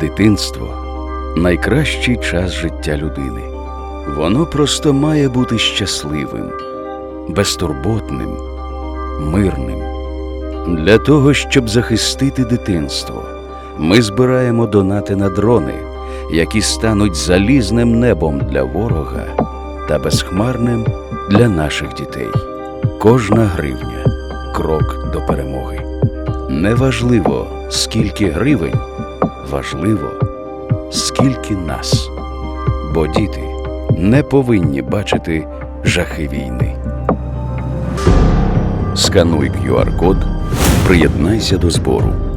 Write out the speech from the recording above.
Дитинство найкращий час життя людини. Воно просто має бути щасливим, безтурботним, мирним. Для того, щоб захистити дитинство, ми збираємо донати на дрони, які стануть залізним небом для ворога та безхмарним для наших дітей. Кожна гривня крок до перемоги. Неважливо, скільки гривень, важливо, скільки нас. Бо діти не повинні бачити жахи війни. Скануй QR-код, приєднайся до збору.